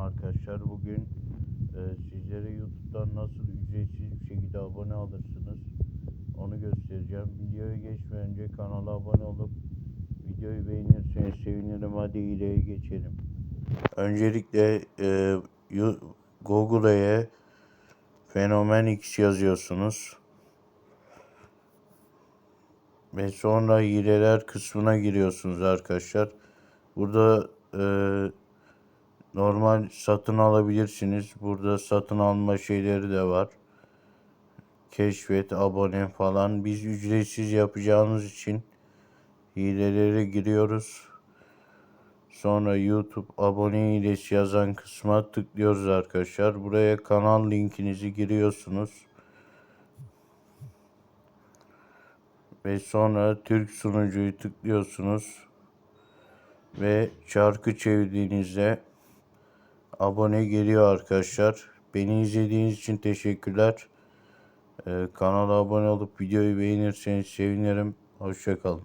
arkadaşlar. Bugün e, sizlere YouTube'dan nasıl ücretsiz bir şekilde abone alırsınız onu göstereceğim. Videoya geçmeden önce kanala abone olup videoyu beğenirseniz sevinirim. Hadi videoya geçelim. Öncelikle e, Google'ya Fenomen X yazıyorsunuz. Ve sonra hileler kısmına giriyorsunuz arkadaşlar. Burada e, normal satın alabilirsiniz. Burada satın alma şeyleri de var. Keşfet, abone falan. Biz ücretsiz yapacağımız için hilelere giriyoruz. Sonra YouTube abone hilesi yazan kısma tıklıyoruz arkadaşlar. Buraya kanal linkinizi giriyorsunuz. Ve sonra Türk sunucuyu tıklıyorsunuz. Ve çarkı çevirdiğinizde abone geliyor arkadaşlar. Beni izlediğiniz için teşekkürler. Ee, kanala abone olup videoyu beğenirseniz sevinirim. Hoşçakalın.